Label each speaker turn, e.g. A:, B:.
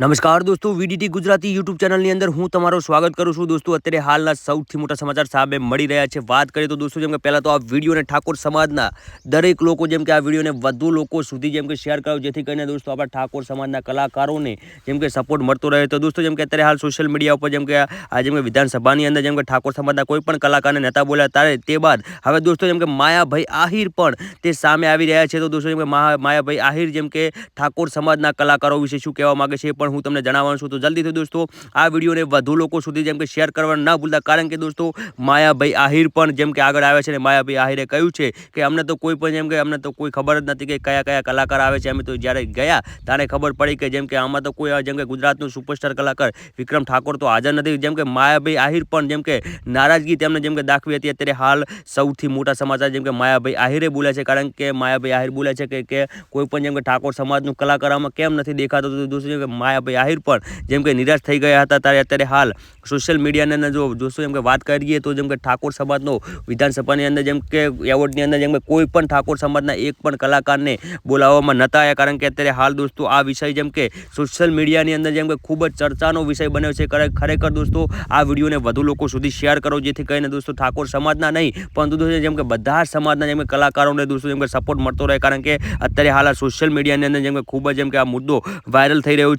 A: નમસ્કાર દોસ્તો VDT Gujarati YouTube ચેનલની અંદર હું તમારું સ્વાગત કરું છું દોસ્તો અત્યારે હાલના સૌથી મોટા સમાચાર સામે મળી રહ્યા છે વાત કરીએ તો દોસ્તો જેમ કે પહેલાં તો આ વિડીયોને ઠાકોર સમાજના દરેક લોકો જેમ કે આ વિડીયોને વધુ લોકો સુધી જેમ કે શેર કરો જેથી કરીને દોસ્તો આપણા ઠાકોર સમાજના કલાકારોને જેમ કે સપોર્ટ મળતો રહે તો દોસ્તો જેમ કે અત્યારે હાલ સોશિયલ મીડિયા ઉપર જેમ કે આ જેમ કે વિધાનસભાની અંદર જેમ કે ઠાકોર સમાજના કોઈ પણ કલાકારને નહોતા બોલ્યા ત્યારે તે બાદ હવે દોસ્તો જેમ કે માયાભાઈ આહિર પણ તે સામે આવી રહ્યા છે તો દોસ્તો જેમ કે માયાભાઈ આહિર જેમ કે ઠાકોર સમાજના કલાકારો વિશે શું કહેવા માગે છે એ પણ હું તમને જણાવવાનું છું તો જલ્દીથી દોસ્તો આ વિડીયોને વધુ લોકો સુધી જેમ કે શેર કરવાનું ના ભૂલતા કારણ કે દોસ્તો માયાભાઈ આહિર પણ જેમ કે આગળ આવે છે અને માયાભાઈ આહિરે કહ્યું છે કે અમને તો કોઈ પણ જેમ કે અમને તો કોઈ ખબર જ નથી કે કયા કયા કલાકાર આવે છે અમે તો જ્યારે ગયા ત્યારે ખબર પડી કે જેમ કે આમાં તો કોઈ જેમ કે ગુજરાતનું સુપરસ્ટાર કલાકાર વિક્રમ ઠાકોર તો હાજર નથી જેમ કે માયાભાઈ આહિર પણ જેમ કે નારાજગી તેમને જેમ કે દાખવી હતી અત્યારે હાલ સૌથી મોટા સમાચાર જેમ કે માયાભાઈ આહિરે બોલે છે કારણ કે માયાભાઈ આહિર બોલે છે કે કોઈ પણ જેમ કે ઠાકોર સમાજનું કલાકાર આમાં કેમ નથી દેખાતો દોસ્તો માયા કે માયાભાઈ આહિર પણ જેમ કે નિરાશ થઈ ગયા હતા ત્યારે અત્યારે હાલ સોશિયલ મીડિયાની જો જોશો એમ કે વાત કરીએ તો જેમ કે ઠાકોર સમાજનો વિધાનસભાની અંદર જેમ કે એવોર્ડની અંદર જેમ કે કોઈ પણ ઠાકોર સમાજના એક પણ કલાકારને બોલાવવામાં નહોતા આવ્યા કારણ કે અત્યારે હાલ દોસ્તો આ વિષય જેમ કે સોશિયલ મીડિયાની અંદર જેમ કે ખૂબ જ ચર્ચાનો વિષય બન્યો છે ખરે- ખરેખર દોસ્તો આ વિડીયોને વધુ લોકો સુધી શેર કરો જેથી કરીને દોસ્તો ઠાકોર સમાજના નહીં પરંતુ દોસ્તો જેમ કે બધા સમાજના જેમ કે કલાકારોને દોસ્તો જેમ કે સપોર્ટ મળતો રહે કારણ કે અત્યારે હાલ આ સોશિયલ મીડિયાની અંદર જેમ કે ખૂબ જ જેમ કે આ મુદ્દો વાયરલ થઈ રહ્યો છે